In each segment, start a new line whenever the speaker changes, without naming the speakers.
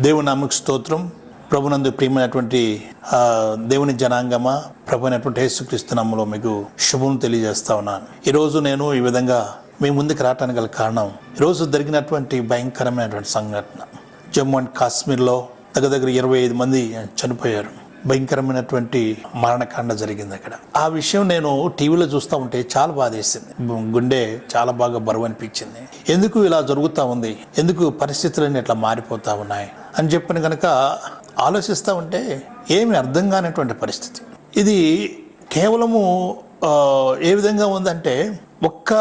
దేవుని నామకు స్తోత్రం. ప్రభునందు ప్రియమైనటువంటి దేవుని జనాంగమా ప్రభునటువంటి యేసుక్రీస్తు మీకు శుభం తెలియజేస్తా ఉన్నాను. ఈరోజు నేను ఈ విధంగా మీ ముందుకు రావటానికి గల కారణం ఈరోజు జరిగినటువంటి భయంకరమైనటువంటి సంఘటన. జమ్మూ అండ్ కాశ్మీర్లో దగ్గర దగ్గర ఇరవై ఐదు మంది చనిపోయారు. భయంకరమైనటువంటి మరణకాండ జరిగింది అక్కడ. ఆ విషయం నేను టీవీలో చూస్తూ ఉంటే చాలా బాధేసింది గుండె చాలా బాగా బరువు అనిపించింది. ఎందుకు ఇలా జరుగుతూ ఉంది? ఎందుకు పరిస్థితులన్నీ ఇట్లా మారిపోతా ఉన్నాయి? అని చెప్పిన కనుక ఆలోచిస్తూ ఉంటే ఏమి అర్థం కానటువంటి పరిస్థితి. ఇది కేవలము ఏ విధంగా ఉందంటే ఒక్క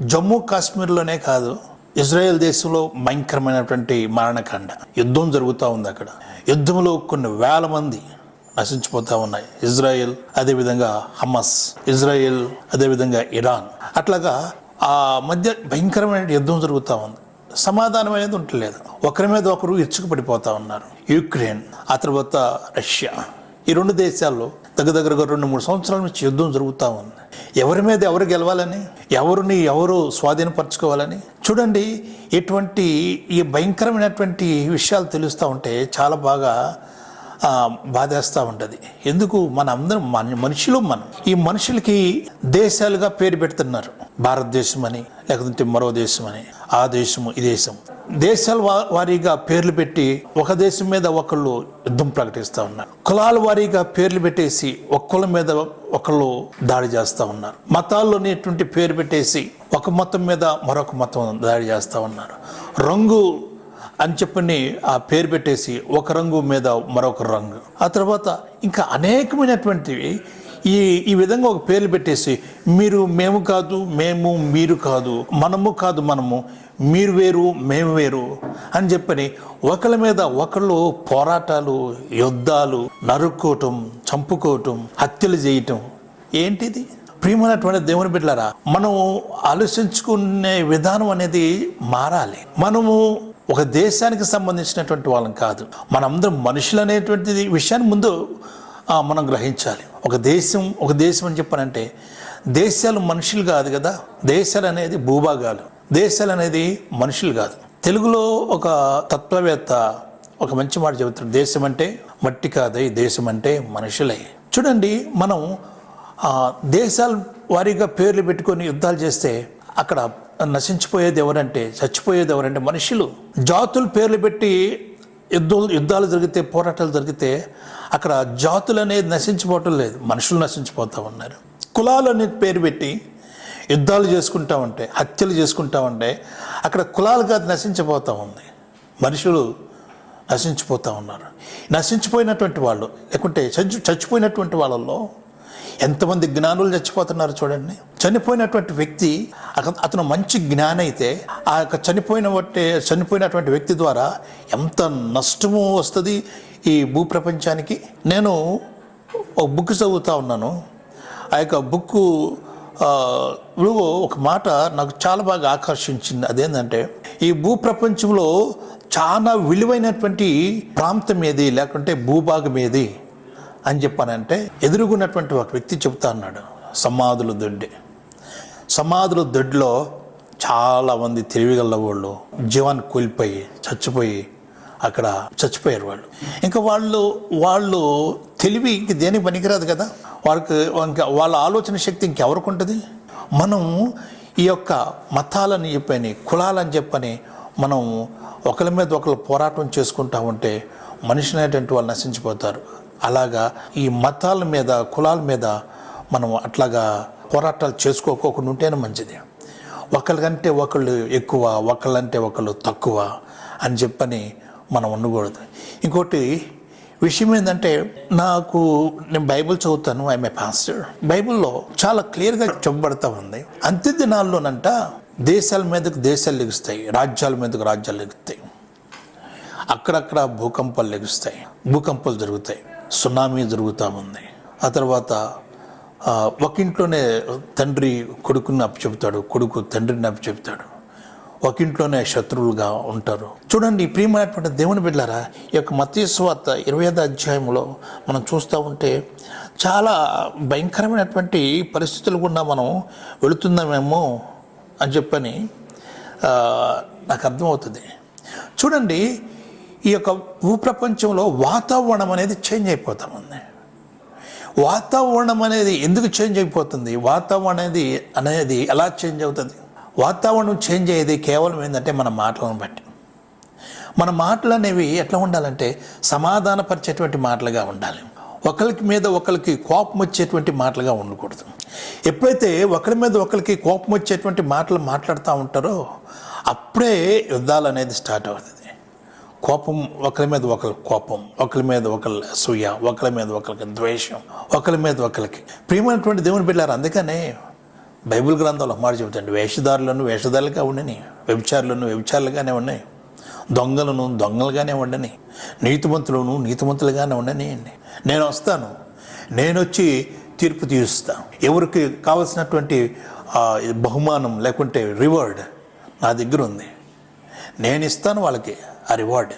జమ్మూ కాశ్మీర్లోనే కాదు ఇజ్రాయెల్ దేశంలో భయంకరమైనటువంటి మరణకాండ. యుద్ధం జరుగుతూ ఉంది అక్కడ. యుద్ధంలో కొన్ని వేల మంది నశించిపోతా ఉన్నాయి. ఇజ్రాయెల్ అదేవిధంగా హమస్ ఇజ్రాయెల్ అదేవిధంగా ఇరాన్. అట్లాగా ఆ మధ్య భయంకరమైన యుద్ధం జరుగుతూ ఉంది. సమాధానం అనేది ఉండలేదు. ఒకరి మీద ఒకరు ఇచ్చుకుపడిపోతా ఉన్నారు. యుక్రెయిన్ ఆ తర్వాత రష్యా. ఈ రెండు దేశాల్లో దగ్గరగా రెండు మూడు సంవత్సరాల నుంచి యుద్ధం జరుగుతూ ఉంది. ఎవరి మీద ఎవరు గెలవాలని ఎవరిని ఎవరు స్వాధీనపరచుకోవాలని చూడండి ఇటువంటి ఈ భయంకరమైనటువంటి విషయాలు తెలుస్తూ ఉంటే చాలా బాగా బాధేస్తూ ఉంటుంది. ఎందుకు? మన అందరం మన మనుషులు మనం. ఈ మనుషులకి దేశాలుగా పేరు పెడుతున్నారు. భారతదేశం అని లేకపోతే మరో దేశం అని ఆ దేశము ఈ దేశం దేశాల వా- వారీగా పేర్లు పెట్టి ఒక దేశం మీద ఒకళ్ళు యుద్ధం ప్రకటిస్తూ ఉన్నారు. కులాల వారీగా పేర్లు పెట్టేసి ఒక్కళ్ళ మీద ఒకళ్ళు దాడి చేస్తూ ఉన్నారు. మతాల్లోనేటువంటి పేరు పెట్టేసి ఒక మతం మీద మరొక మతం దాడి చేస్తూ ఉన్నారు. రంగు అని చెప్పని ఆ పేరు పెట్టేసి ఒక రంగు మీద మరొక రంగు. ఆ తర్వాత ఇంకా అనేకమైనటువంటివి ఈ ఈ విధంగా ఒక పేర్లు పెట్టేసి మీరు మేము కాదు మేము మీరు కాదు మనము కాదు మనము మీరు వేరు మేము వేరు అని చెప్పని ఒకళ్ళ మీద ఒకళ్ళు పోరాటాలు యుద్ధాలు నరుక్కోవటం చంపుకోవటం హత్యలు చేయటం. ఏంటిది? ప్రియమైనటువంటి దేవుని బిడ్డలారా మనం ఆలోచించుకునే విధానం అనేది మారాలి. మనము ఒక దేశానికి సంబంధించినటువంటి వాళ్ళం కాదు. మనందరం మనుషులు అనేటువంటిది విషయాన్ని ముందు మనం గ్రహించాలి. ఒక దేశం ఒక దేశం అని చెప్పానంటే దేశాలు మనుషులు కాదు కదా దేశాలు అనేది భూభాగాలు. దేశాలు అనేది మనుషులు కాదు. తెలుగులో ఒక తత్వవేత్త ఒక మంచి మాట చెబుతాడు. దేశం అంటే మట్టి కాదై దేశం అంటే మనుషులే. చూడండి మనం దేశాల వారీగా పేర్లు పెట్టుకొని యుద్ధాలు చేస్తే అక్కడ నశించిపోయేది ఎవరంటే చచ్చిపోయేది ఎవరంటే మనుషులు. జాతులు పేర్లు పెట్టి యుద్ధం యుద్ధాలు జరిగితే పోరాటాలు జరిగితే అక్కడ జాతులు అనేది నశించిపోవటం లేదు. మనుషులు నశించిపోతూ ఉన్నారు. కులాలు అనేది పేరు పెట్టి యుద్ధాలు చేసుకుంటా ఉంటే హత్యలు చేసుకుంటా ఉంటే అక్కడ కులాలు కాదు నశించిపోతూ ఉంది. మనుషులు నశించిపోతూ ఉన్నారు. నశించిపోయినటువంటి వాళ్ళు లేకుంటే చచ్చి చచ్చిపోయినటువంటి వాళ్ళల్లో ఎంతమంది జ్ఞానులు చచ్చిపోతున్నారు చూడండి. చనిపోయినటువంటి వ్యక్తి అతను మంచి జ్ఞాని అయితే ఆ యొక్క చనిపోయిన చనిపోయినటువంటి వ్యక్తి ద్వారా ఎంత నష్టము వస్తుంది ఈ భూప్రపంచానికి. నేను ఒక బుక్ చదువుతూ ఉన్నాను. ఆ యొక్క బుక్ ఒక మాట నాకు చాలా బాగా ఆకర్షించింది. అదేంటంటే ఈ భూప్రపంచంలో చాలా విలువైనటువంటి ప్రాంతం ఏది? లేకుంటే భూభాగం ఏది? అని చెప్పానంటే ఎదురుగున్నటువంటి ఒక వ్యక్తి చెబుతా అన్నాడు సమాధుల దొడ్డి. సమాధుల దొడ్లో చాలామంది తెలివిగల వాళ్ళు జీవాన్ని కోల్పోయి చచ్చిపోయి అక్కడ చచ్చిపోయారు వాళ్ళు. ఇంకా వాళ్ళు వాళ్ళు తెలివి ఇంక దేనికి పనికిరాదు కదా? వాళ్ళకి ఇంకా వాళ్ళ ఆలోచన శక్తి ఇంకెవరికి ఉంటుంది? మనం ఈ యొక్క మతాలని చెప్పని కులాలని చెప్పని మనం ఒకరి మీద ఒకరు పోరాటం చేసుకుంటా ఉంటే మనిషి అనేటువంటి వాళ్ళు నశించిపోతారు. అలాగా ఈ మతాల మీద కులాల మీద మనం అట్లాగా పోరాటాలు చేసుకోకోకుండా ఉంటేనే మంచిది. ఒకళ్ళకంటే ఒకళ్ళు ఎక్కువ ఒకళ్ళంటే ఒకళ్ళు తక్కువ అని చెప్పని మనం ఉండకూడదు. ఇంకోటి విషయం ఏంటంటే నాకు నేను బైబిల్ చదువుతాను ఐఎమ్ ఏ పాస్టర్. బైబిల్లో చాలా క్లియర్గా చెప్పబడతా ఉంది. అంత్య దినాల్లోనంట దేశాల మీదకు దేశాలు లెగుస్తాయి రాజ్యాల మీదకు రాజ్యాలు లెగుతాయి. అక్కడక్కడ భూకంపాలు లెగుస్తాయి భూకంపాలు జరుగుతాయి. సునామీ జరుగుతూ ఉంది. ఆ తర్వాత ఒకింట్లోనే తండ్రి కొడుకుని అప్పచెప్తాడు కొడుకు తండ్రిని అప్పచెప్తాడు చెబుతాడు. ఒకింట్లోనే శత్రువులుగా ఉంటారు. చూడండి ప్రియమైనటువంటి దేవుని బిడ్డారా ఈ యొక్క మతీశ్వార్త ఇరవై ఐదు అధ్యాయంలో మనం చూస్తూ ఉంటే చాలా భయంకరమైనటువంటి పరిస్థితులు గుండా మనం వెళుతున్నామేమో అని చెప్పని నాకు అర్థమవుతుంది. చూడండి ఈ యొక్క భూప్రపంచంలో వాతావరణం అనేది చేంజ్ అయిపోతా ఉంది. వాతావరణం అనేది ఎందుకు చేంజ్ అయిపోతుంది? వాతావరణం అనేది అనేది ఎలా చేంజ్ అవుతుంది? వాతావరణం చేంజ్ అయ్యేది కేవలం ఏంటంటే మన మాటలను బట్టి. మన మాటలు అనేవి ఎట్లా ఉండాలంటే సమాధానపరిచేటువంటి మాటలుగా ఉండాలి. ఒకరికి మీద ఒకరికి కోపం వచ్చేటువంటి మాటలుగా ఉండకూడదు. ఎప్పుడైతే ఒకరి మీద ఒకరికి కోపం వచ్చేటువంటి మాటలు మాట్లాడుతూ ఉంటారో అప్పుడే యుద్ధాలు అనేది స్టార్ట్ అవుతుంది. కోపం ఒకరి మీద ఒకరి కోపం ఒకరి మీద ఒకరి సూయ ఒకరి మీద ఒకరికి ద్వేషం ఒకరి మీద ఒకరికి ప్రియమైనటువంటి దేవుని బిడ్డారు అందుకనే బైబిల్ గ్రంథంలో మాట చెబుతాండి వేషధారులను వేషధారులుగా ఉండని వ్యభిచారులను వ్యభిచారులుగానే ఉన్నాయి దొంగలను దొంగలుగానే ఉండని నీతిమంతులను నీతిమంతులుగానే ఉండనియండి నేను వస్తాను నేను వచ్చి తీర్పు తీరుస్తాను ఎవరికి కావలసినటువంటి బహుమానం లేకుంటే రివార్డ్ నా దగ్గర ఉంది నేను ఇస్తాను వాళ్ళకి. ఆ రివార్డ్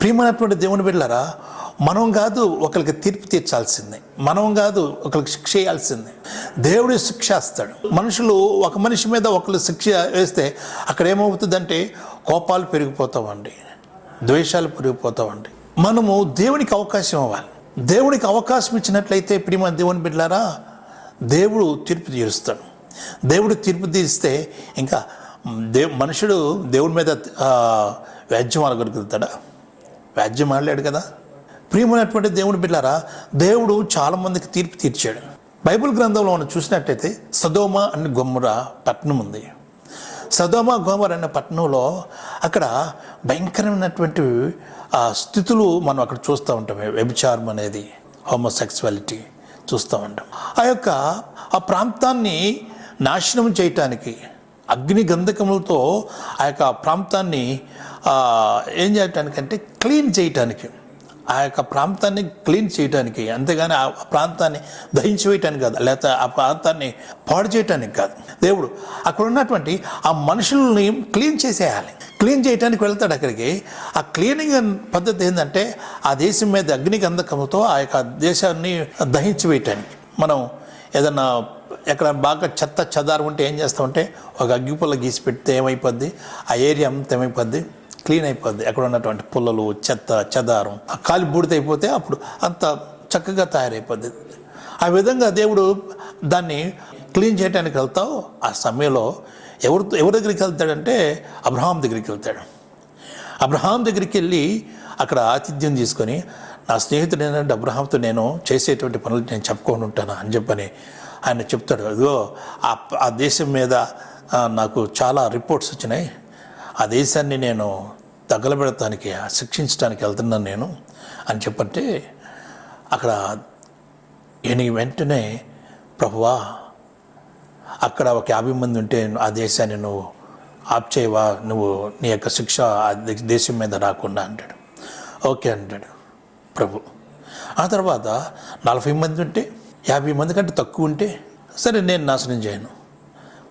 ప్రియమైనటువంటి దేవుని బిడ్డలారా మనం కాదు ఒకరికి తీర్పు తీర్చాల్సిందే. మనం కాదు ఒకరికి శిక్ష వేయాల్సిందే దేవుడు శిక్ష ఇస్తాడు మనుషులు ఒక మనిషి మీద ఒకరు శిక్ష వేస్తే అక్కడ ఏమవుతుందంటే కోపాలు పెరిగిపోతామండి ద్వేషాలు పెరిగిపోతామండి మనము దేవునికి అవకాశం ఇవ్వాలి. దేవునికి అవకాశం ఇచ్చినట్లయితే ప్రియమైన దేవుని బిడ్డలారా దేవుడు తీర్పు తీరుస్తాడు. దేవుడు తీర్పు తీస్తే ఇంకా దే మనుషుడు దేవుడి మీద వ్యాజ్యం ఆడగలుగుతాడా వ్యాజ్యం ఆడలేడు కదా? ప్రియమైనటువంటి దేవుని బిడ్డారా దేవుడు చాలామందికి తీర్పు తీర్చాడు. బైబిల్ గ్రంథంలో మనం చూసినట్టయితే సదోమ అని గొమ్మర పట్టణం ఉంది. సదోమ గోమర్ అనే పట్టణంలో అక్కడ భయంకరమైనటువంటి ఆ స్థితులు మనం అక్కడ చూస్తూ ఉంటాం. వ్యభిచారం అనేది హోమోసెక్సువాలిటీ చూస్తూ ఉంటాం. ఆ యొక్క ఆ ప్రాంతాన్ని నాశనం చేయటానికి అగ్ని గంధకములతో ఆ యొక్క ప్రాంతాన్ని ఏం చేయటానికంటే క్లీన్ చేయటానికి. ఆ యొక్క ప్రాంతాన్ని క్లీన్ చేయడానికి అంతేగాని ఆ ప్రాంతాన్ని దహించి వేయటానికి కాదు. లేకపోతే ఆ ప్రాంతాన్ని పాడు చేయటానికి కాదు. దేవుడు అక్కడ ఉన్నటువంటి ఆ మనుషుల్ని క్లీన్ చేసేయాలి. క్లీన్ చేయడానికి వెళ్తాడు అక్కడికి. ఆ క్లీనింగ్ పద్ధతి ఏంటంటే ఆ దేశం మీద అగ్నిగంధకంతో ఆ యొక్క దేశాన్ని దహించి వేయటానికి మనం ఏదన్నా ఎక్కడ బాగా చెత్త చెదారు ఉంటే ఏం చేస్తామంటే ఒక అగ్గిపుల్ల గీసి పెడితే ఏమైపోద్ది? ఆ ఏరియా అంతా ఏమైపోద్ది క్లీన్ అయిపోద్ది. అక్కడ ఉన్నటువంటి పుల్లలు చెత్త చెదారం ఆ కాలి బూడిద అయిపోతే అప్పుడు అంత చక్కగా తయారైపోద్ది. ఆ విధంగా దేవుడు దాన్ని క్లీన్ చేయడానికి వెళ్తావు. ఆ సమయంలో ఎవరు ఎవరి దగ్గరికి వెళ్తాడంటే అబ్రహాం దగ్గరికి వెళ్తాడు. అబ్రహాం దగ్గరికి వెళ్ళి అక్కడ ఆతిథ్యం తీసుకొని నా స్నేహితుడు ఏంటంటే అబ్రహాంతో నేను చేసేటువంటి పనులు నేను చెప్పుకొని ఉంటాను అని చెప్పని ఆయన చెప్తాడు. అదిగో ఆ దేశం మీద నాకు చాలా రిపోర్ట్స్ వచ్చినాయి. ఆ దేశాన్ని నేను తగలబెడటానికి శిక్షించడానికి వెళ్తున్నాను నేను అని చెప్పంటే అక్కడ ఈయన వెంటనే ప్రభువా అక్కడ ఒక యాభై మంది ఉంటే ఆ దేశాన్ని నువ్వు ఆప్చేయవా నువ్వు నీ యొక్క శిక్ష ఆ దేశం మీద రాకుండా అంటాడు. ఓకే అంటాడు ప్రభు. ఆ తర్వాత నలభై మంది ఉంటే యాభై మంది కంటే తక్కువ ఉంటే సరే నేను నాశనం చేయను.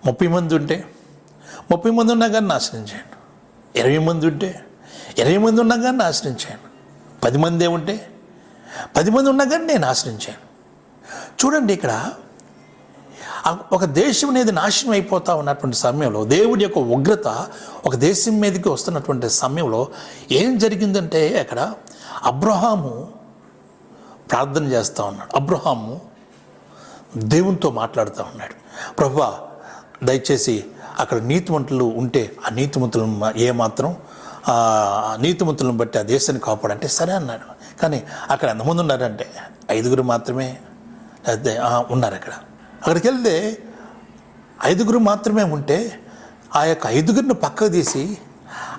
ముప్పై మంది ఉంటే ముప్పై మంది ఉన్నా కానీ నాశనం చేయను. ఇరవై మంది ఉంటే ఇరవై మంది ఉన్నా కానీ నాశనం పది మందే ఉంటే పది మంది ఉన్నా కానీ నేను ఆశ్రయించాను చూడండి ఇక్కడ ఒక దేశం అనేది నాశనం అయిపోతా ఉన్నటువంటి సమయంలో దేవుడి యొక్క ఉగ్రత ఒక దేశం మీదకి వస్తున్నటువంటి సమయంలో ఏం జరిగిందంటే అక్కడ అబ్రహాము ప్రార్థన చేస్తూ ఉన్నాడు. అబ్రహాము దేవునితో మాట్లాడుతూ ఉన్నాడు. ప్రభా దయచేసి అక్కడ నీతిమంతులు ఉంటే ఆ నీతిమంతులను ఏమాత్రం నీతిమంతులను బట్టి ఆ దేశాన్ని కాపాడంటే సరే అన్నాడు. కానీ అక్కడ ఎంతమంది ఉన్నారంటే ఐదుగురు మాత్రమే లేకపోతే ఉన్నారు అక్కడ. అక్కడికి వెళ్తే ఐదుగురు మాత్రమే ఉంటే ఆ యొక్క ఐదుగురిని పక్కకు తీసి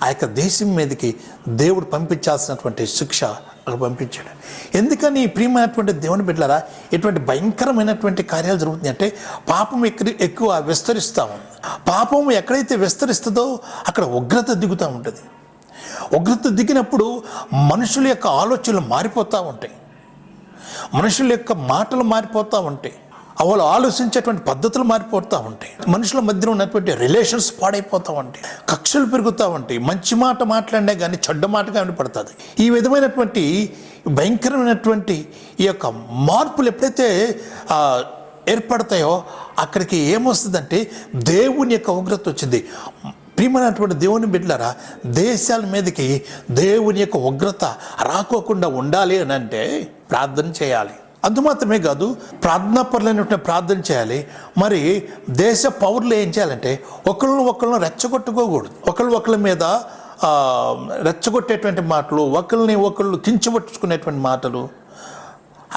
ఆ యొక్క దేశం మీదకి దేవుడు పంపించాల్సినటువంటి శిక్ష అక్కడ పంపించాడు. ఎందుకని ఈ ప్రియమైనటువంటి దేవుని బిడ్డలారా ఇటువంటి భయంకరమైనటువంటి కార్యాలు జరుగుతున్నాయి అంటే పాపం ఎక్కడ ఎక్కువ విస్తరిస్తూ ఉంది. పాపం ఎక్కడైతే విస్తరిస్తుందో అక్కడ ఉగ్రత దిగుతూ ఉంటుంది. ఉగ్రత దిగినప్పుడు మనుషుల యొక్క ఆలోచనలు మారిపోతూ ఉంటాయి. మనుషుల యొక్క మాటలు మారిపోతూ ఉంటాయి. వాళ్ళు ఆలోచించేటువంటి పద్ధతులు మారిపోతూ ఉంటాయి. మనుషుల మధ్య ఉన్నటువంటి రిలేషన్స్ పాడైపోతూ ఉంటాయి. కక్షలు పెరుగుతూ ఉంటాయి. మంచి మాట మాట్లాడినా కానీ చెడ్డ మాటగా వినపడుతుంది. ఈ విధమైనటువంటి భయంకరమైనటువంటి ఈ యొక్క మార్పులు ఎప్పుడైతే ఏర్పడతాయో అక్కడికి ఏమొస్తుందంటే దేవుని యొక్క ఉగ్రత వచ్చింది. ప్రియమైనటువంటి దేవుని బిడ్డలారా దేశాల మీదకి దేవుని యొక్క ఉగ్రత రాకోకుండా ఉండాలి అని అంటే ప్రార్థన చేయాలి. అందు మాత్రమే కాదు ప్రార్థనాపరులైనటువంటి ప్రార్థన చేయాలి. మరి దేశ పౌరులు ఏం చేయాలంటే ఒకళ్ళని ఒకళ్ళని రెచ్చగొట్టుకోకూడదు. ఒకళ్ళు ఒకళ్ళ మీద రెచ్చగొట్టేటువంటి మాటలు ఒకళ్ళని ఒకళ్ళు కించబట్టుకునేటువంటి మాటలు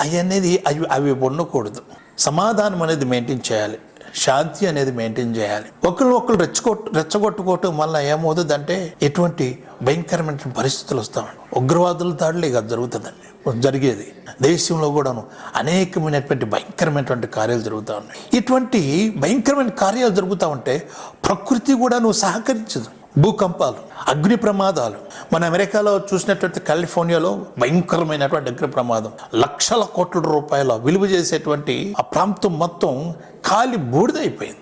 అవి అనేది అవి అవి ఉండకూడదు. సమాధానం అనేది మెయింటైన్ చేయాలి. శాంతి అనేది మెయింటైన్ చేయాలి. ఒకరిని ఒకరు రెచ్చగొట్టు రెచ్చగొట్టుకోవటం వల్ల ఏమవుతుందంటే ఎటువంటి భయంకరమైన పరిస్థితులు వస్తామండి. ఉగ్రవాదుల దాడులు ఇక జరుగుతుందండి. జరిగేది. దేశంలో కూడాను అనేకమైనటువంటి భయంకరమైనటువంటి కార్యాలు జరుగుతూ ఉన్నాయి. ఇటువంటి భయంకరమైన కార్యాలు జరుగుతూ ఉంటే ప్రకృతి కూడా నువ్వు సహకరించదు. భూకంపాలు అగ్ని ప్రమాదాలు. మన అమెరికాలో చూసినటువంటి కాలిఫోర్నియాలో భయంకరమైనటువంటి అగ్ని ప్రమాదం. లక్షల కోట్ల రూపాయల విలువ చేసేటువంటి ఆ ప్రాంతం మొత్తం కాలి బూడిదైపోయింది.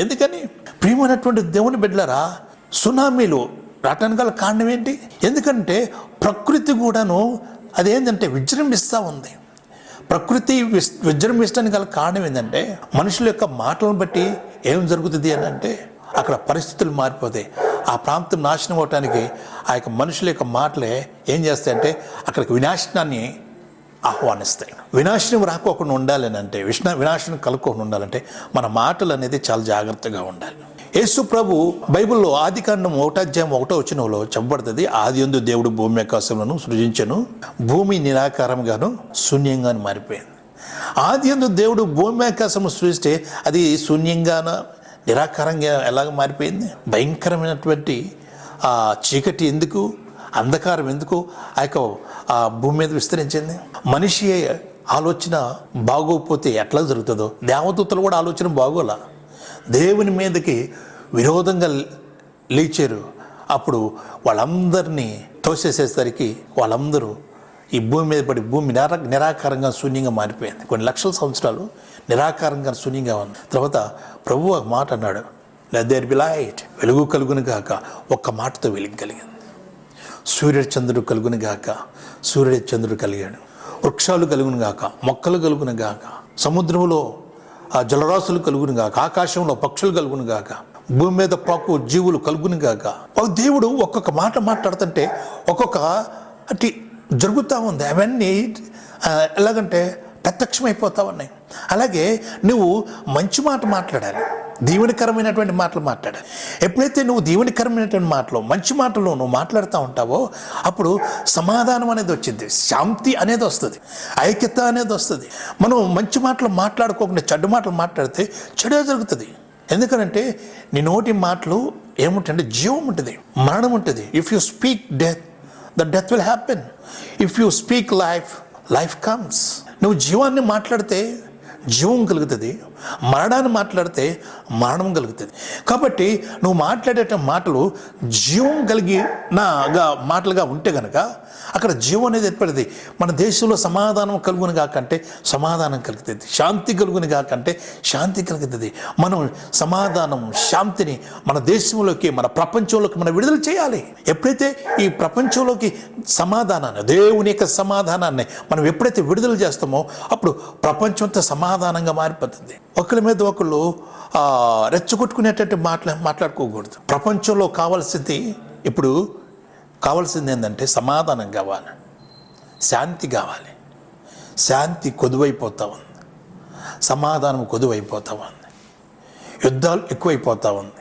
ఎందుకని? ప్రియమైనటువంటి దేవుని బిడ్డలరా సునామీలు రావటానికి గల కారణం ఏంటి? ఎందుకంటే ప్రకృతి కూడాను అదేంటంటే విజృంభిస్తూ ఉంది. ప్రకృతి విస్ విజృంభించడానికి గల కారణం ఏంటంటే మనుషుల యొక్క మాటలను బట్టి ఏం జరుగుతుంది అని అంటే అక్కడ పరిస్థితులు మారిపోతాయి ఆ ప్రాంతం నాశనం అవటానికి ఆ యొక్క మనుషుల యొక్క మాటలే ఏం చేస్తాయంటే అక్కడికి వినాశనాన్ని ఆహ్వానిస్తాయి. వినాశనం రాకోకుండా ఉండాలని అంటే విష్ణ వినాశనం కలుక్కోకుండా ఉండాలంటే మన మాటలు అనేది చాలా జాగ్రత్తగా ఉండాలి. యేసు ప్రభు బైబిల్లో ఆది కాండం ఒకటాధ్యాయం ఒకటో వచ్చినలో చెప్పబడుతుంది. ఆది ఎందు దేవుడు భూమి ఆకాశములను సృజించను. భూమి నిరాకారంగాను శూన్యంగాను మారిపోయింది. ఆది ఎందు దేవుడు భూమి ఆకాశము సృజిస్తే అది శూన్యంగాన నిరాకారంగా ఎలాగ మారిపోయింది? భయంకరమైనటువంటి ఆ చీకటి ఎందుకు? అంధకారం ఎందుకు? ఆ యొక్క ఆ భూమి మీద విస్తరించింది? మనిషి ఆలోచన బాగోకపోతే ఎట్లా జరుగుతుందో? దేవదూతలు కూడా ఆలోచన బాగోలా. దేవుని మీదకి విరోధంగా లేచారు. అప్పుడు వాళ్ళందరినీ తోసేసేసరికి వాళ్ళందరూ ఈ భూమి మీద పడి భూమి నిరా నిరాకారంగా శూన్యంగా మారిపోయింది. కొన్ని లక్షల సంవత్సరాలు నిరాకారంగా శూన్యంగా ఉంది. తర్వాత ప్రభు ఒక మాట అన్నాడు లెట్ దేర్ బి లైట్ వెలుగు కలుగును గాక. ఒక్క మాటతో వెలుగు కలిగింది సూర్యుడు చంద్రుడు కలుగును గాక. సూర్యుడు చంద్రుడు కలిగాడు. వృక్షాలు కలుగును గాక. మొక్కలు కలుగును గాక. సముద్రంలో ఆ జలరాశులు కలుగును గాక. ఆకాశంలో పక్షులు కలుగును గాక. భూమి మీద పాకు జీవులు కలుగును గాక. ఒక దేవుడు ఒక్కొక్క మాట మాట్లాడుతుంటే ఒక్కొక్క అట్టి జరుగుతూ ఉంది. అవన్నీ ఎలాగంటే ప్రత్యక్షమైపోతా ఉన్నాయి అలాగే నువ్వు మంచి మాట మాట్లాడాలి. దీవెనికరమైనటువంటి మాటలు మాట్లాడాలి. ఎప్పుడైతే నువ్వు దీవెనికరమైనటువంటి మాటలు మంచి మాటలు నువ్వు మాట్లాడుతూ ఉంటావో అప్పుడు సమాధానం అనేది వచ్చింది. శాంతి అనేది వస్తుంది. ఐక్యత అనేది వస్తుంది. మనం మంచి మాటలు మాట్లాడుకోకుండా చెడ్డ మాటలు మాట్లాడితే చెడే జరుగుతుంది. ఎందుకంటే నీ నోటి మాటలు ఏముంటుంటే జీవం ఉంటుంది మరణం ఉంటుంది. If you speak death the death will happen if you speak life life comes నువ్వు జీవాన్ని మాట్లాడితే జీవం కలుగుతుంది మరణాన్ని మాట్లాడితే మరణం కలుగుతుంది. కాబట్టి నువ్వు మాట్లాడేట మాటలు జీవం కలిగి నాగా మాటలుగా ఉంటే గనక అక్కడ జీవం అనేది ఏర్పడింది. మన దేశంలో సమాధానం కలుగును కాకంటే సమాధానం కలుగుతుంది. శాంతి కలుగును కాకంటే శాంతి కలుగుతుంది. మనం సమాధానం శాంతిని మన దేశంలోకి మన ప్రపంచంలోకి మనం విడుదల చేయాలి. ఎప్పుడైతే ఈ ప్రపంచంలోకి సమాధానాన్ని దేవుని యొక్క సమాధానాన్ని మనం ఎప్పుడైతే విడుదల చేస్తామో అప్పుడు ప్రపంచంతో సమాధానంగా మారిపోతుంది. ఒకరి మీద ఒకళ్ళు రెచ్చగొట్టుకునేటట్టు మాట్లా మాట్లాడుకోకూడదు. ప్రపంచంలో కావాల్సింది ఇప్పుడు కావాల్సింది ఏంటంటే సమాధానం కావాలి. శాంతి కావాలి. శాంతి కొదువైపోతూ ఉంది. సమాధానం కొదువైపోతూ ఉంది. యుద్ధాలు ఎక్కువైపోతూ ఉంది.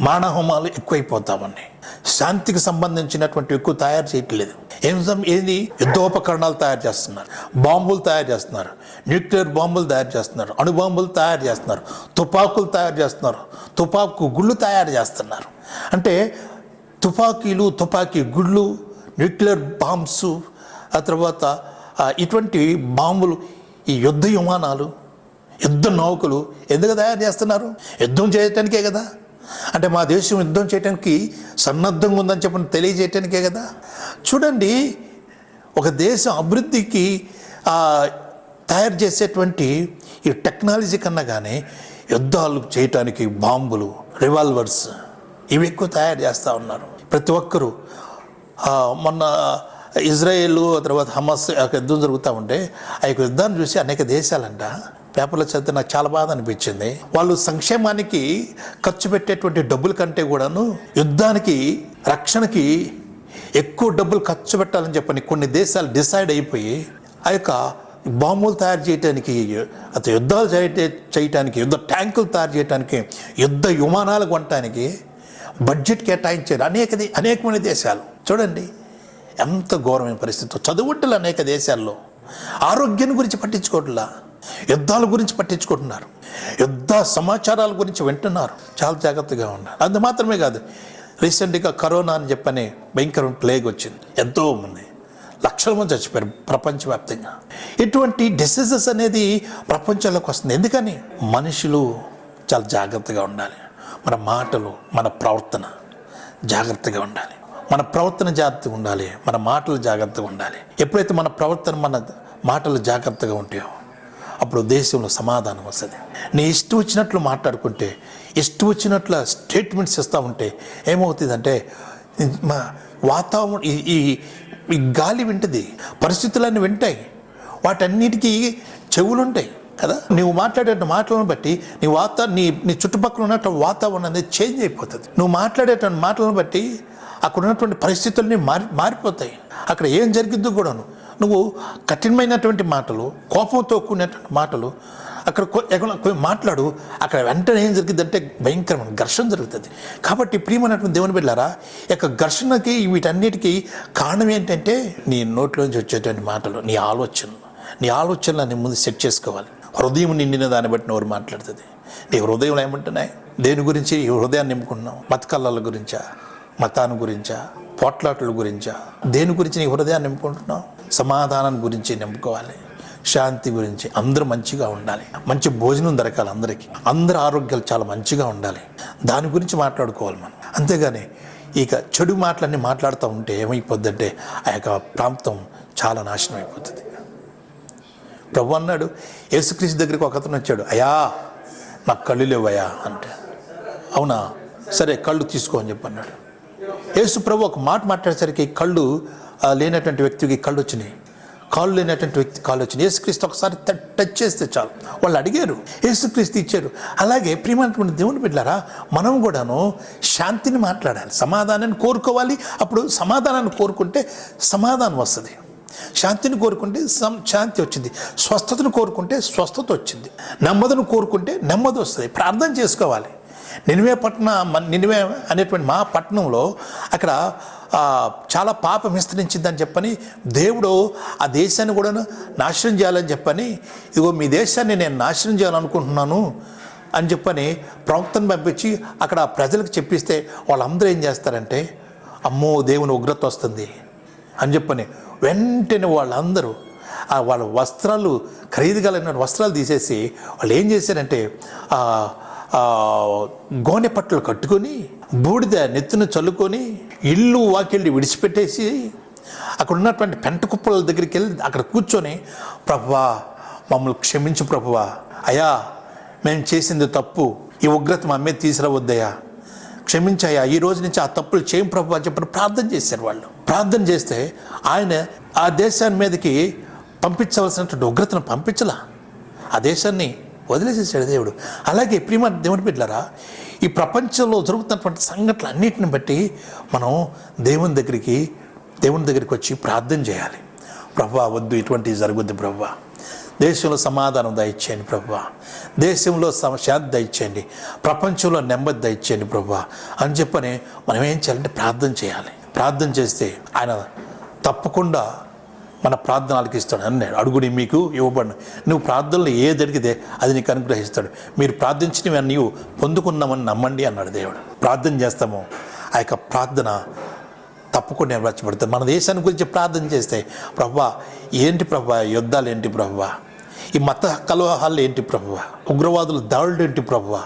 మానహోమాలు ఎక్కువైపోతూ ఉన్నాయి. శాంతికి సంబంధించినటువంటి ఎక్కువ తయారు చేయట్లేదు. ఏం ఏది? యుద్ధోపకరణాలు తయారు చేస్తున్నారు. బాంబులు తయారు చేస్తున్నారు. న్యూక్లియర్ బాంబులు తయారు చేస్తున్నారు. అణుబాంబులు తయారు చేస్తున్నారు. తుపాకులు తయారు చేస్తున్నారు. తుపాకు గుళ్ళు తయారు చేస్తున్నారు. అంటే తుపాకీలు తుపాకీ గుళ్ళు న్యూక్లియర్ బాంబ్స్ ఆ తర్వాత ఇటువంటి బాంబులు ఈ యుద్ధ విమానాలు యుద్ధ నౌకలు ఎందుకు తయారు చేస్తున్నారు? యుద్ధం చేయటానికే కదా? అంటే మా దేశం యుద్ధం చేయడానికి సన్నద్ధంగా ఉందని చెప్పని తెలియజేయటానికే కదా? చూడండి ఒక దేశం అభివృద్ధికి తయారు చేసేటువంటి ఈ టెక్నాలజీ కన్నా కానీ యుద్ధాలు చేయటానికి బాంబులు రివాల్వర్స్ ఇవి ఎక్కువ తయారు చేస్తూ ఉన్నారు. ప్రతి ఒక్కరూ మొన్న ఇజ్రాయేల్ తర్వాత హమాస్ యొక్క యుద్ధం జరుగుతూ ఉంటే ఆ యొక్క యుద్ధాన్ని చూసి అనేక దేశాలంట. పేపర్లో చదివితే నాకు చాలా బాధ అనిపించింది. వాళ్ళు సంక్షేమానికి ఖర్చు పెట్టేటువంటి డబ్బుల కంటే కూడాను యుద్ధానికి రక్షణకి ఎక్కువ డబ్బులు ఖర్చు పెట్టాలని చెప్పని కొన్ని దేశాలు డిసైడ్ అయిపోయి ఆ యొక్క బాంబులు తయారు చేయడానికి అత యుద్ధాలు చేయటానికి యుద్ధ ట్యాంకులు తయారు చేయడానికి యుద్ధ విమానాలు కొనటానికి బడ్జెట్ కేటాయించారు అనేక అనేకమైన దేశాలు. చూడండి ఎంత ఘోరమైన పరిస్థితి. చదువుట్టలు అనేక దేశాల్లో ఆరోగ్యం గురించి పట్టించుకోవట్లా. యుద్ధాల గురించి పట్టించుకుంటున్నారు. యుద్ధ సమాచారాల గురించి వింటున్నారు. చాలా జాగ్రత్తగా ఉన్నారు అందు మాత్రమే కాదు రీసెంట్గా కరోనా అని చెప్పని భయంకరమైన ప్లేగ్ వచ్చింది. ఎంతో మంది లక్షల మంది చచ్చిపోయారు ప్రపంచవ్యాప్తంగా. ఇటువంటి డిసీజెస్ అనేది ప్రపంచంలోకి వస్తుంది ఎందుకని? మనుషులు చాలా జాగ్రత్తగా ఉండాలి. మన మాటలు మన ప్రవర్తన జాగ్రత్తగా ఉండాలి. మన ప్రవర్తన జాగ్రత్తగా ఉండాలి. మన మాటలు జాగ్రత్తగా ఉండాలి. ఎప్పుడైతే మన ప్రవర్తన మన మాటలు జాగ్రత్తగా ఉంటాయో అప్పుడు దేశంలో సమాధానం వస్తుంది. నీ ఇష్టం వచ్చినట్లు మాట్లాడుకుంటే ఇష్టం వచ్చినట్లు స్టేట్మెంట్స్ ఇస్తూ ఉంటే ఏమవుతుందంటే మా వాతావరణం ఈ ఈ ఈ గాలి వింటది. పరిస్థితులన్నీ వింటాయి. వాటన్నిటికీ చెవులు ఉంటాయి కదా? నువ్వు మాట్లాడే మాటలను బట్టి నీ వాత నీ నీ చుట్టుపక్కల ఉన్నటువంటి వాతావరణం అనేది చేంజ్ అయిపోతుంది. నువ్వు మాట్లాడేటువంటి మాటలను బట్టి అక్కడ ఉన్నటువంటి పరిస్థితుల్ని మారి మారిపోతాయి. అక్కడ ఏం జరిగిద్దో కూడాను నువ్వు కఠినమైనటువంటి మాటలు కోపంతో కూడినటువంటి మాటలు అక్కడ ఎక్కడ మాట్లాడు అక్కడ వెంటనే ఏం జరిగిందంటే భయంకరమైన ఘర్షణ జరుగుతుంది. కాబట్టి ప్రియమైనటువంటి దేవుని బిడ్డారా యొక్క ఘర్షణకి వీటన్నిటికీ కారణం ఏంటంటే నీ నోట్లోంచి వచ్చేటువంటి మాటలు నీ ఆలోచనలు. నీ ఆలోచనలు ముందు సెట్ చేసుకోవాలి. హృదయం నిండిన దాన్ని బట్టి నోరు మాట్లాడుతుంది. నీ హృదయం ఏమంటున్నాయి? దేని గురించి? ఈ హృదయాన్ని నింపుకున్నావు. మతకల్లాల గురించా? మతాన్ని గురించా? పోట్లాటల గురించా? దేని గురించి నీ హృదయాన్ని నింపుకుంటున్నావు? సమాధానం గురించి నింపుకోవాలి. శాంతి గురించి అందరూ మంచిగా ఉండాలి. మంచి భోజనం దొరకాలి అందరికీ. అందరి ఆరోగ్యాలు చాలా మంచిగా ఉండాలి. దాని గురించి మాట్లాడుకోవాలి మనం. అంతేగాని ఇక చెడు మాటలన్నీ మాట్లాడుతూ ఉంటే ఏమైపోద్దంటే ఆ యొక్క ప్రాంతం చాలా నాశనం అయిపోతుంది. ప్రభు అన్నాడు యేసుక్రీస్తు దగ్గరికి ఒక అతను వచ్చాడు. అయ్యా నాకు కళ్ళు లేవయ్యా అంటే. అవునా? సరే కళ్ళు తీసుకో అని చెప్పి అన్నాడు యేసు ప్రభు ఒక మాట మాట్లాడేసరికి కళ్ళు లేనటువంటి వ్యక్తికి కళ్ళు వచ్చినాయి. కాళ్ళు లేనటువంటి వ్యక్తి కాళ్ళు వచ్చినాయి. యేసుక్రీస్తు ఒకసారి టచ్ చేస్తే చాలు. వాళ్ళు అడిగారు. యేసుక్రీస్తు ఇచ్చారు. అలాగే ప్రియమైనటువంటి దేవుని బిడ్డారా మనం కూడాను శాంతిని మాట్లాడాలి. సమాధానాన్ని కోరుకోవాలి. అప్పుడు సమాధానాన్ని కోరుకుంటే సమాధానం వస్తుంది. శాంతిని కోరుకుంటే సం- శాంతి వచ్చింది. స్వస్థతను కోరుకుంటే స్వస్థత వచ్చింది. నెమ్మదిని కోరుకుంటే నెమ్మది వస్తుంది. ప్రార్థన చేసుకోవాలి. నినివే పట్టణ నినివే అనేటువంటి మా పట్టణంలో అక్కడ చాలా పాపం విస్తరించిందని చెప్పని దేవుడు ఆ దేశాన్ని కూడా నాశనం చేయాలని చెప్పని ఇగో మీ దేశాన్ని నేను నాశనం చేయాలనుకుంటున్నాను అని చెప్పని ప్రవక్తను పంపించి అక్కడ ప్రజలకు చెప్పిస్తే వాళ్ళందరూ ఏం చేస్తారంటే అమ్మో దేవుని ఉగ్రత వస్తుంది అని చెప్పని వెంటనే వాళ్ళందరూ ఆ వాళ్ళ వస్త్రాలు ఖరీదు కలిగిన వస్త్రాలు తీసేసి వాళ్ళు ఏం చేశారంటే గోనె పట్టలు కట్టుకొని బూడిద నెత్తును చల్లుకొని ఇల్లు వాకిళ్ళు విడిచిపెట్టేసి అక్కడ ఉన్నటువంటి పెంట కుప్పల దగ్గరికి వెళ్ళి అక్కడ కూర్చొని ప్రభువా మమ్మల్ని క్షమించు ప్రభువా. అయ్యా మేము చేసింది తప్పు. ఈ ఉగ్రత మా మీద తీసుకురావద్దయ్యా. క్షమించాయా ఈ రోజు నుంచి ఆ తప్పులు చేయం ప్రభు అని చెప్పి ప్రార్థన చేశారు వాళ్ళు. ప్రార్థన చేస్తే ఆయన ఆ దేశాన్ని మీదకి పంపించవలసినటువంటి ఉగ్రతను పంపించలా. ఆ దేశాన్ని వదిలేసేసాడు దేవుడు. అలాగే ప్రియమ దేవుని బిడ్డలారా ఈ ప్రపంచంలో జరుగుతున్నటువంటి సంఘటనలు అన్నిటిని బట్టి మనం దేవుని దగ్గరికి దేవుని దగ్గరికి వచ్చి ప్రార్థన చేయాలి. ప్రభా వద్దు ఇటువంటివి జరుగుద్ది ప్రభా. దేశంలో సమాధానం దయచేయండి ప్రభా. దేశంలో సమ- శాంతి దయచేయండి. ప్రపంచంలో నెమ్మది దయచేయండి ప్రభా. అని చెప్పని మనం ఏం చేయాలంటే ప్రార్థన చేయాలి. ప్రార్థన చేస్తే ఆయన తప్పకుండా మన ప్రార్థన ఆలకిస్తాడు అన్నాడు అడుగుని మీకు ఇవ్వబడిన. నువ్వు ప్రార్థనలు ఏది అడిగితే అది నీకు అనుగ్రహిస్తాడు. మీరు ప్రార్థించినవి నీవు పొందుకున్నామని నమ్మండి అన్నాడు దేవుడు. ప్రార్థన చేస్తాము. ఆ యొక్క ప్రార్థన తప్పకుండా నెరవేర్చబడుతుంది. మన దేశాన్ని గురించి ప్రార్థన చేస్తే ప్రభా ఏంటి ప్రభా యుద్ధాలు ఏంటి ప్రభా? ఈ మత కలవహాలు ఏంటి ప్రభా? ఉగ్రవాదుల దాడులు ఏంటి ప్రభా?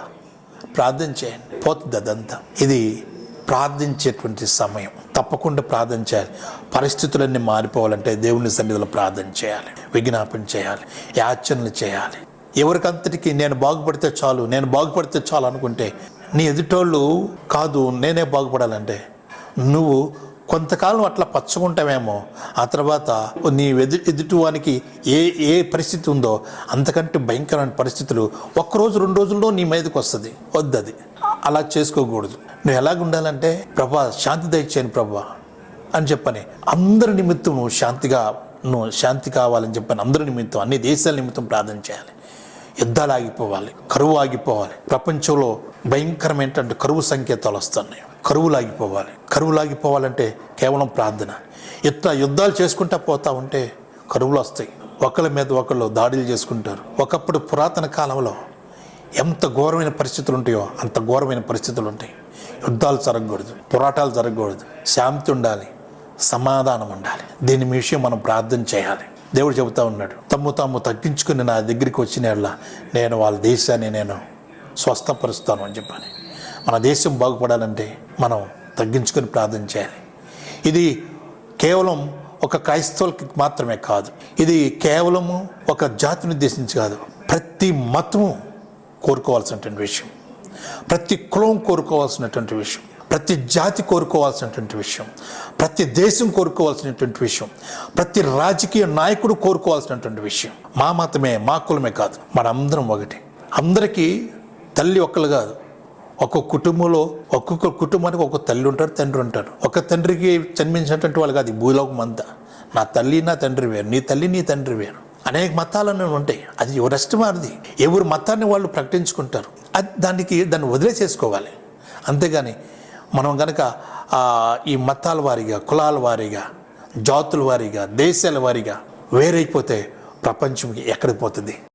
ప్రార్థన చేయండి. పోతుంది అదంతా. ఇది ప్రార్థించేటువంటి సమయం. తప్పకుండా ప్రార్థన చేయాలి పరిస్థితులన్నీ మారిపోవాలంటే దేవుని సన్నిధిలో ప్రార్థన చేయాలి. విజ్ఞాపన చేయాలి. యాచనలు చేయాలి. ఎవరికంతటికి నేను బాగుపడితే చాలు నేను బాగుపడితే చాలు అనుకుంటే నీ ఎదుటోళ్ళు కాదు నేనే బాగుపడాలంటే. నువ్వు కొంతకాలం అట్లా పచ్చుకుంటావేమో ఆ తర్వాత నీ ఎదు ఎదుటివానికి ఏ ఏ పరిస్థితి ఉందో అంతకంటే భయంకరమైన పరిస్థితులు ఒక్కరోజు రెండు రోజుల్లో నీ మీదకి వస్తుంది. వద్దది. అలా చేసుకోకూడదు. నువ్వు ఎలాగ ఉండాలంటే ప్రభా శాంతి దయచేయను ప్రభా అని చెప్పని. అందరి నిమిత్తం నువ్వు శాంతిగా నువ్వు శాంతి కావాలని చెప్పని అందరి నిమిత్తం అన్ని దేశాల నిమిత్తం ప్రార్థన చేయాలి. యుద్ధాలు ఆగిపోవాలి కరువు ఆగిపోవాలి. ప్రపంచంలో భయంకరమైనటువంటి కరువు సంకేతాలు వస్తున్నాయి. కరువులు ఆగిపోవాలి. కరువులు ఆగిపోవాలంటే కేవలం ప్రార్థన. ఇట్లా యుద్ధాలు చేసుకుంటా పోతా ఉంటే కరువులు వస్తాయి. ఒకళ్ళ మీద ఒకళ్ళు దాడులు చేసుకుంటారు. ఒకప్పుడు పురాతన కాలంలో ఎంత ఘోరమైన పరిస్థితులు ఉంటాయో అంత ఘోరమైన పరిస్థితులు ఉంటాయి. యుద్ధాలు జరగకూడదు పోరాటాలు జరగకూడదు. శాంతి ఉండాలి సమాధానం ఉండాలి. దీని విషయం మనం ప్రార్థన చేయాలి. దేవుడు చెబుతా ఉన్నాడు తమ్ము తాము తగ్గించుకుని నా దగ్గరికి వచ్చిన యెడల నేను వాళ్ళ దేశాన్ని నేను స్వస్థపరుస్తాను అని చెప్పాను మన దేశం బాగుపడాలంటే మనం తగ్గించుకొని ప్రార్థన చేయాలి. ఇది కేవలం ఒక క్రైస్తవులకి మాత్రమే కాదు ఇది కేవలము ఒక జాతిని ఉద్దేశించి కాదు ప్రతి మతము కోరుకోవాల్సినటువంటి విషయం. ప్రతి కులం కోరుకోవాల్సినటువంటి విషయం. ప్రతి జాతి కోరుకోవాల్సినటువంటి విషయం. ప్రతి దేశం కోరుకోవాల్సినటువంటి విషయం. ప్రతి రాజకీయ నాయకుడు కోరుకోవాల్సినటువంటి విషయం. మా మతమే మా కులమే కాదు. మనందరం ఒకటి. అందరికీ తల్లి ఒక్కరు కాదు. ఒక్కొక్క కుటుంబంలో ఒక్కొక్క కుటుంబానికి ఒక తల్లి ఉంటారు తండ్రి ఉంటారు. ఒక తండ్రికి జన్మించినటువంటి వాళ్ళు కాదు భూలోకం అంతా. నా తల్లి నా తండ్రి వేరు నీ తల్లి నీ తండ్రి వేరు. అనేక మతాలన్నీ ఉంటాయి. అది ఎవరెస్ట్ వారిది. ఎవరు మతాన్ని వాళ్ళు ప్రకటించుకుంటారు. అది దానికి దాన్ని వదిలేసేసుకోవాలి. అంతేగాని మనం కనుక ఈ మతాల వారీగా కులాల వారీగా జాతుల వారీగా దేశాల వారీగా వేరైపోతే ప్రపంచం ఎక్కడికి పోతుంది?